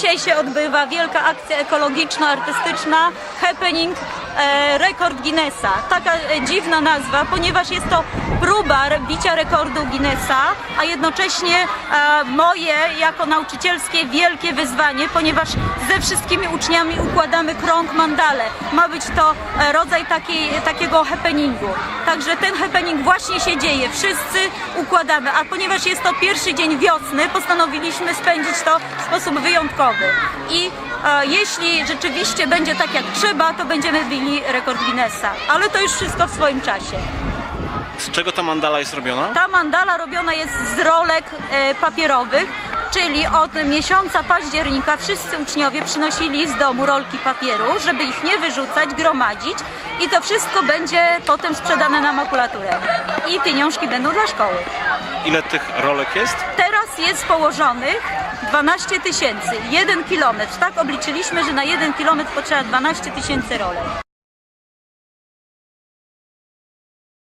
Dzisiaj się odbywa wielka akcja ekologiczno-artystyczna Happening Rekord Guinnessa. Taka e, dziwna nazwa, ponieważ jest to próba bicia rekordu Guinnessa, a jednocześnie e, moje jako nauczycielskie wielkie wyzwanie, ponieważ ze wszystkimi uczniami układamy krąg mandale. Ma być to e, rodzaj takiej, takiego happeningu. Także ten happening właśnie się dzieje. Wszyscy układamy, a ponieważ jest to pierwszy dzień wiosny, postanowiliśmy spędzić to w sposób wyjątkowy. I jeśli rzeczywiście będzie tak jak trzeba, to będziemy bili rekord Guinnessa. Ale to już wszystko w swoim czasie. Z czego ta mandala jest robiona? Ta mandala robiona jest z rolek e, papierowych, czyli od miesiąca października wszyscy uczniowie przynosili z domu rolki papieru, żeby ich nie wyrzucać, gromadzić i to wszystko będzie potem sprzedane na makulaturę. I pieniążki będą dla szkoły. Ile tych rolek jest? Jest położonych 12 tysięcy, jeden kilometr. Tak obliczyliśmy, że na jeden kilometr potrzeba 12 tysięcy rolek.